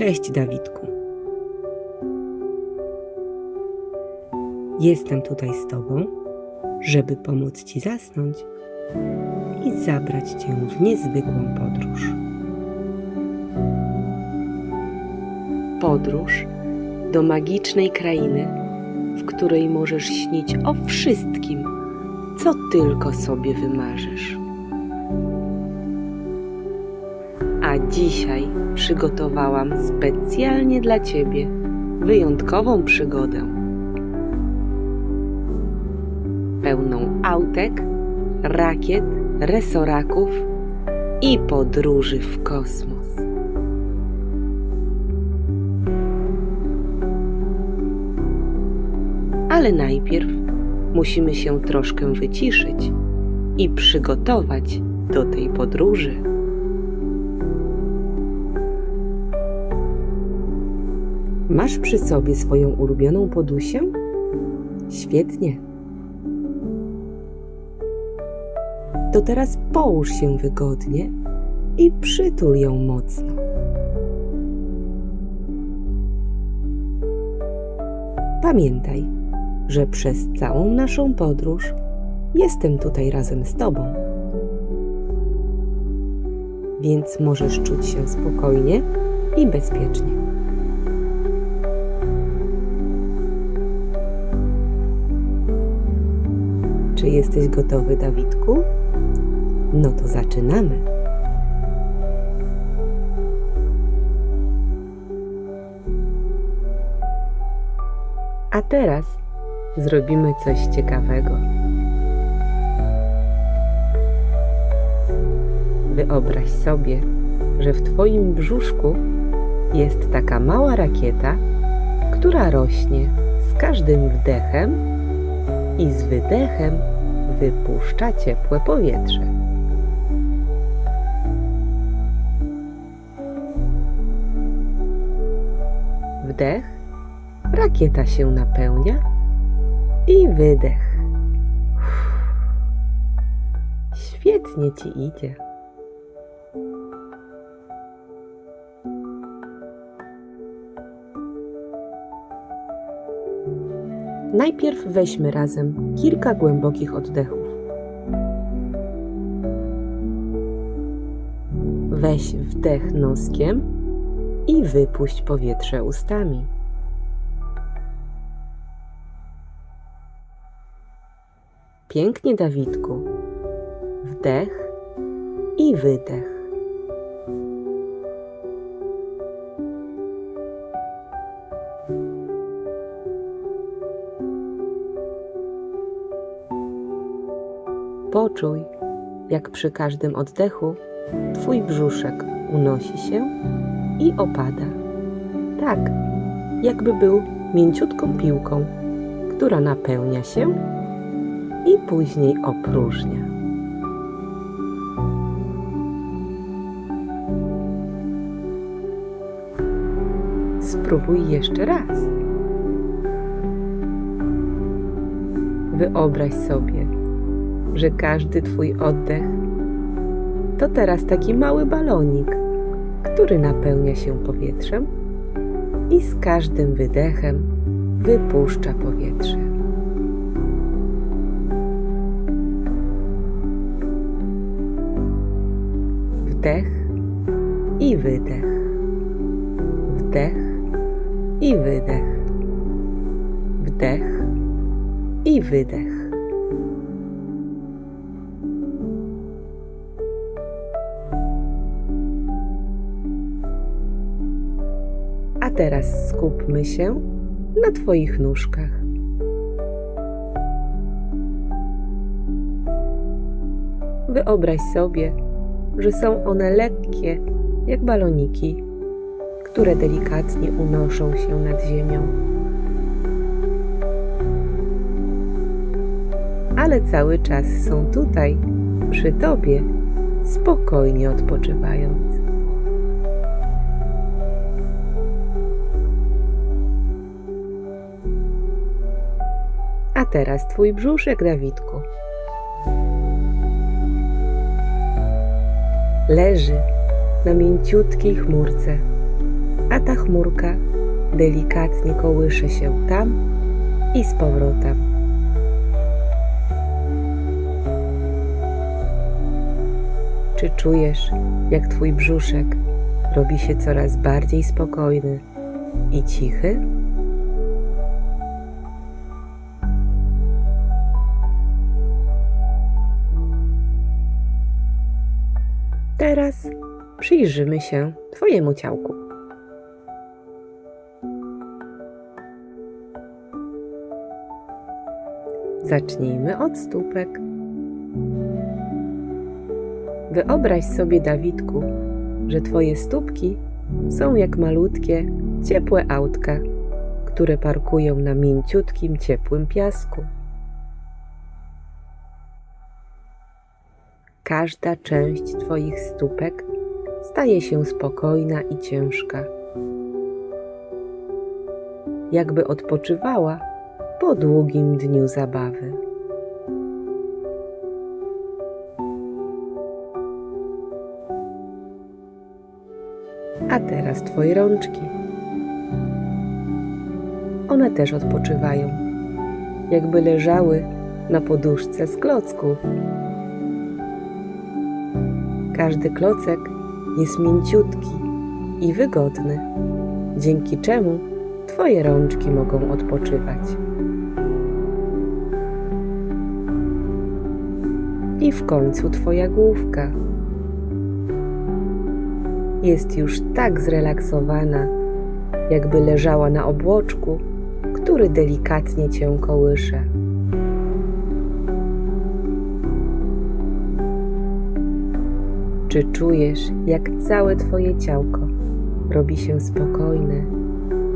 Cześć, Dawidku. Jestem tutaj z Tobą, żeby pomóc Ci zasnąć i zabrać Cię w niezwykłą podróż. Podróż do magicznej krainy, w której możesz śnić o wszystkim, co tylko sobie wymarzysz. Dzisiaj przygotowałam specjalnie dla Ciebie wyjątkową przygodę. Pełną autek, rakiet, resoraków i podróży w kosmos. Ale najpierw musimy się troszkę wyciszyć i przygotować do tej podróży. Masz przy sobie swoją ulubioną podusię? Świetnie. To teraz połóż się wygodnie i przytul ją mocno. Pamiętaj, że przez całą naszą podróż jestem tutaj razem z Tobą. Więc możesz czuć się spokojnie i bezpiecznie. Czy jesteś gotowy, Dawidku? No to zaczynamy. A teraz zrobimy coś ciekawego. Wyobraź sobie, że w Twoim brzuszku jest taka mała rakieta, która rośnie z każdym wdechem i z wydechem wypuszcza ciepłe powietrze. Wdech, rakieta się napełnia i wydech. Świetnie ci idzie. Najpierw weźmy razem kilka głębokich oddechów. Weź wdech noskiem i wypuść powietrze ustami. Pięknie, Dawidku. Wdech i wydech. Poczuj, jak przy każdym oddechu Twój brzuszek unosi się i opada. Tak, jakby był mięciutką piłką, która napełnia się i później opróżnia. Spróbuj jeszcze raz. Wyobraź sobie, że każdy Twój oddech to teraz taki mały balonik, który napełnia się powietrzem i z każdym wydechem wypuszcza powietrze. Wdech i wydech. Wdech i wydech. Wdech i wydech. A teraz skupmy się na Twoich nóżkach. Wyobraź sobie, że są one lekkie, jak baloniki, które delikatnie unoszą się nad ziemią. Ale cały czas są tutaj, przy Tobie, spokojnie odpoczywając. Teraz twój brzuszek, Dawidku. Leży na mięciutkiej chmurce. a ta chmurka delikatnie kołysze się tam i z powrotem. Czy czujesz, jak twój brzuszek robi się coraz bardziej spokojny i cichy? Teraz przyjrzymy się Twojemu ciałku. Zacznijmy od stópek. Wyobraź sobie, Dawidku, że Twoje stópki są jak malutkie, ciepłe autka, które parkują na mięciutkim, ciepłym piasku. Każda część Twoich stópek staje się spokojna i ciężka, jakby odpoczywała po długim dniu zabawy. A teraz Twoje rączki. One też odpoczywają, jakby leżały na poduszce z klocków. Każdy klocek jest mięciutki i wygodny, dzięki czemu Twoje rączki mogą odpoczywać. I w końcu Twoja główka jest już tak zrelaksowana, jakby leżała na obłoczku, który delikatnie Cię kołysze. Czy czujesz, jak całe Twoje ciałko robi się spokojne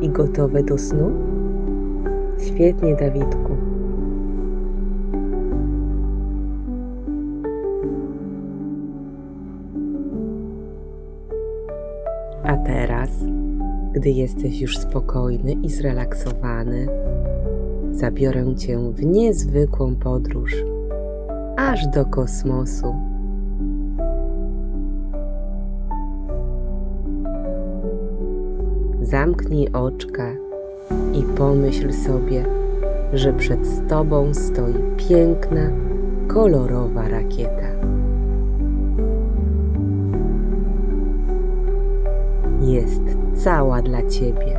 i gotowe do snu? Świetnie, Dawidku. A teraz, gdy jesteś już spokojny i zrelaksowany, zabiorę Cię w niezwykłą podróż aż do kosmosu. Zamknij oczka i pomyśl sobie, że przed Tobą stoi piękna, kolorowa rakieta. Jest cała dla Ciebie.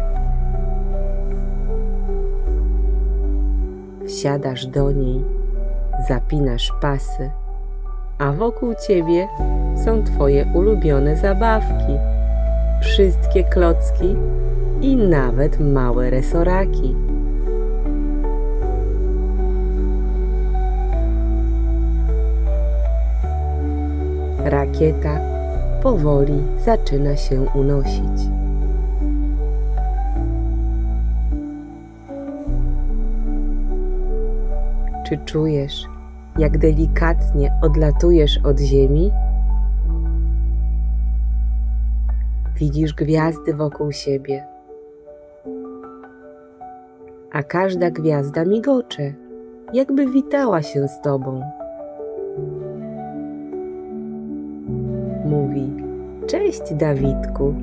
Wsiadasz do niej, zapinasz pasy, a wokół Ciebie są Twoje ulubione zabawki wszystkie klocki i nawet małe resoraki. Rakieta powoli zaczyna się unosić. Czy czujesz, jak delikatnie odlatujesz od ziemi? Widzisz gwiazdy wokół siebie, a każda gwiazda migocze, jakby witała się z tobą. Mówi: Cześć, Dawidku.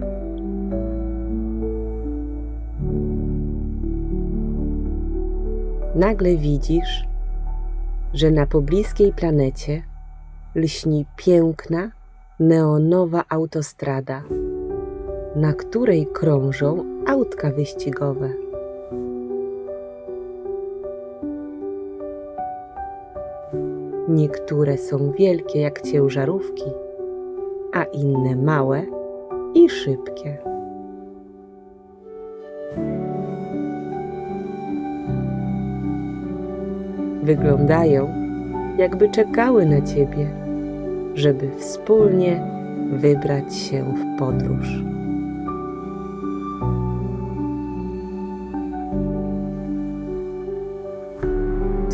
Nagle widzisz, że na pobliskiej planecie lśni piękna, neonowa autostrada na której krążą autka wyścigowe. Niektóre są wielkie jak ciężarówki, a inne małe i szybkie. Wyglądają, jakby czekały na ciebie, żeby wspólnie wybrać się w podróż.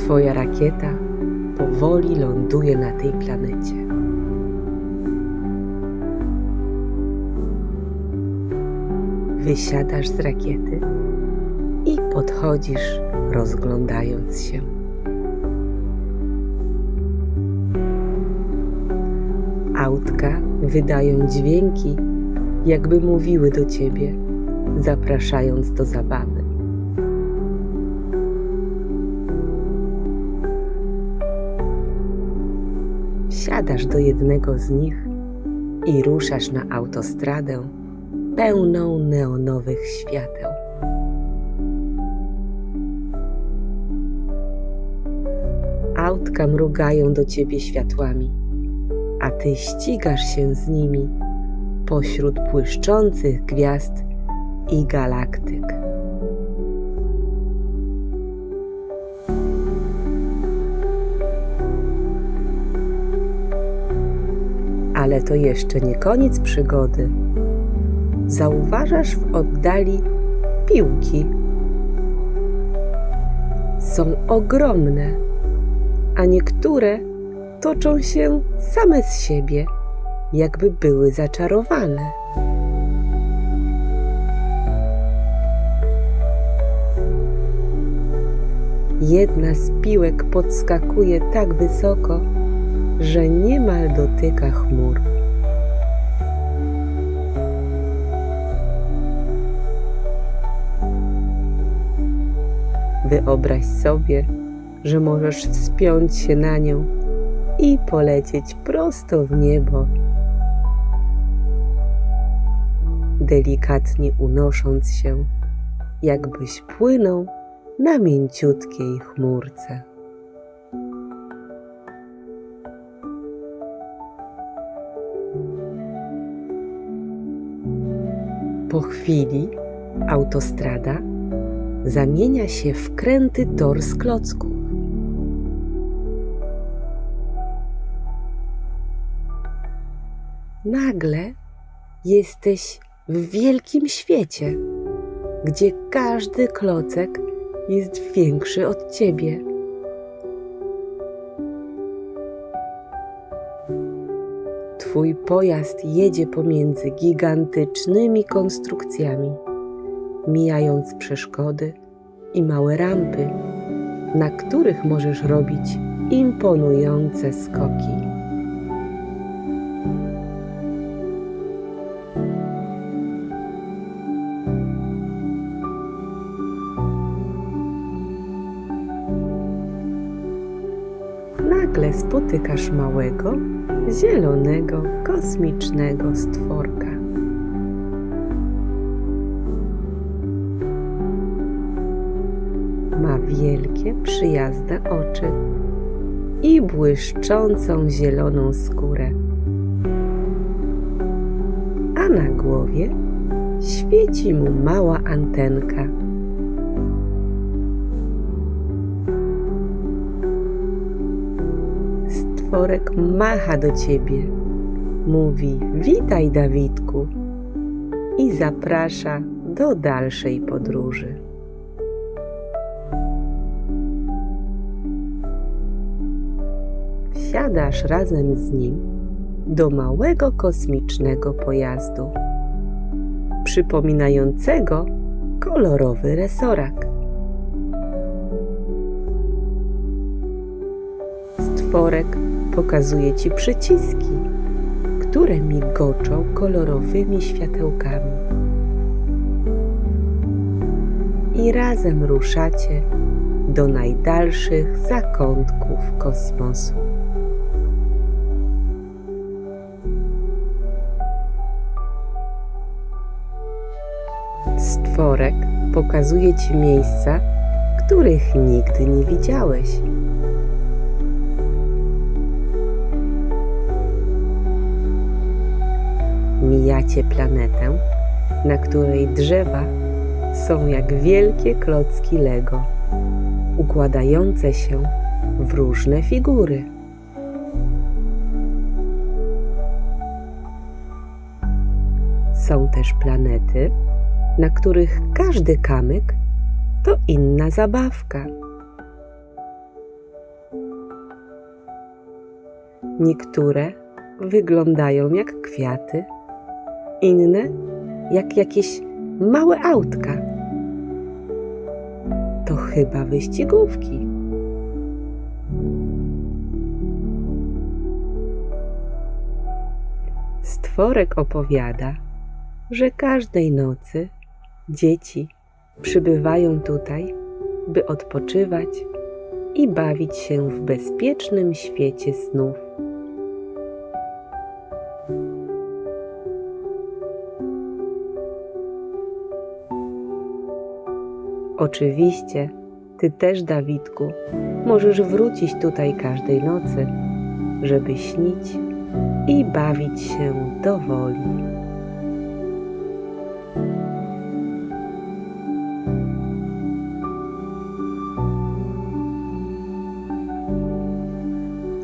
Twoja rakieta powoli ląduje na tej planecie. Wysiadasz z rakiety i podchodzisz, rozglądając się. Autka wydają dźwięki, jakby mówiły do ciebie, zapraszając do zabawy. Wsiadasz do jednego z nich i ruszasz na autostradę pełną neonowych świateł. Autka mrugają do ciebie światłami, a ty ścigasz się z nimi pośród błyszczących gwiazd i galaktyk. Ale to jeszcze nie koniec przygody. Zauważasz w oddali piłki. Są ogromne, a niektóre toczą się same z siebie, jakby były zaczarowane. Jedna z piłek podskakuje tak wysoko, że niemal dotyka chmur. Wyobraź sobie, że możesz wspiąć się na nią i polecieć prosto w niebo, delikatnie unosząc się, jakbyś płynął na mięciutkiej chmurce. Po chwili autostrada zamienia się w kręty tor z klocków. Nagle jesteś w wielkim świecie, gdzie każdy klocek jest większy od ciebie. Twój pojazd jedzie pomiędzy gigantycznymi konstrukcjami, mijając przeszkody i małe rampy, na których możesz robić imponujące skoki. Nagle spotykasz małego, zielonego, kosmicznego stworka. Ma wielkie, przyjazne oczy i błyszczącą zieloną skórę. A na głowie świeci mu mała antenka. Stworek macha do ciebie, mówi: Witaj, Dawidku, i zaprasza do dalszej podróży. Wsiadasz razem z nim do małego kosmicznego pojazdu, przypominającego kolorowy resorak. Stworek pokazuje ci przyciski, które migoczą kolorowymi światełkami. I razem ruszacie do najdalszych zakątków kosmosu. Stworek pokazuje ci miejsca, których nigdy nie widziałeś. Mijacie planetę, na której drzewa są jak wielkie klocki Lego, układające się w różne figury. Są też planety, na których każdy kamyk to inna zabawka. Niektóre wyglądają jak kwiaty, inne jak jakieś małe autka. To chyba wyścigówki. Stworek opowiada, że każdej nocy Dzieci przybywają tutaj, by odpoczywać i bawić się w bezpiecznym świecie snów. Oczywiście, ty też, Dawidku, możesz wrócić tutaj każdej nocy, żeby śnić i bawić się do woli.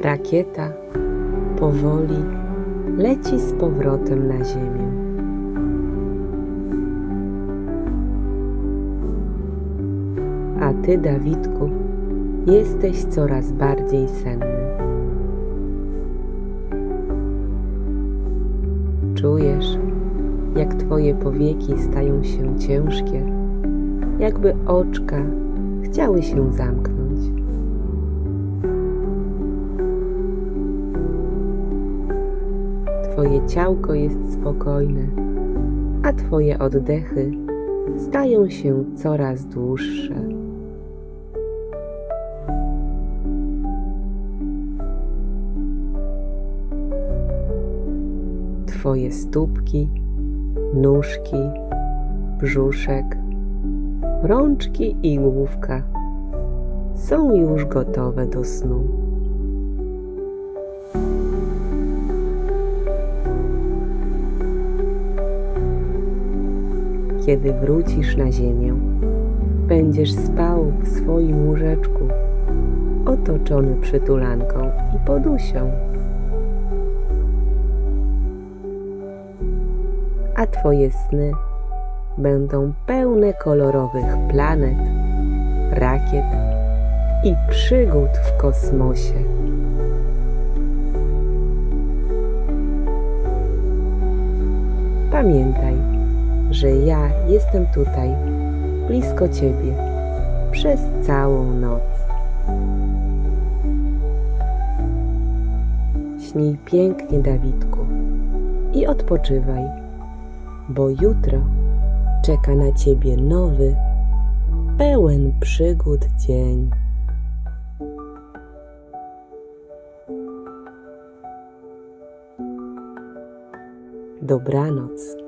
Rakieta powoli leci z powrotem na ziemię. Ty, Dawidku, jesteś coraz bardziej senny. Czujesz, jak twoje powieki stają się ciężkie, jakby oczka chciały się zamknąć. Twoje ciałko jest spokojne, a Twoje oddechy stają się coraz dłuższe. Twoje stópki, nóżki, brzuszek, rączki i główka są już gotowe do snu. Kiedy wrócisz na ziemię, będziesz spał w swoim łóżeczku, otoczony przytulanką i podusią. Twoje sny będą pełne kolorowych planet, rakiet i przygód w kosmosie. Pamiętaj, że ja jestem tutaj, blisko Ciebie, przez całą noc. Śnij pięknie, Dawidku, i odpoczywaj, bo jutro czeka na Ciebie nowy, pełen przygód dzień. Dobranoc.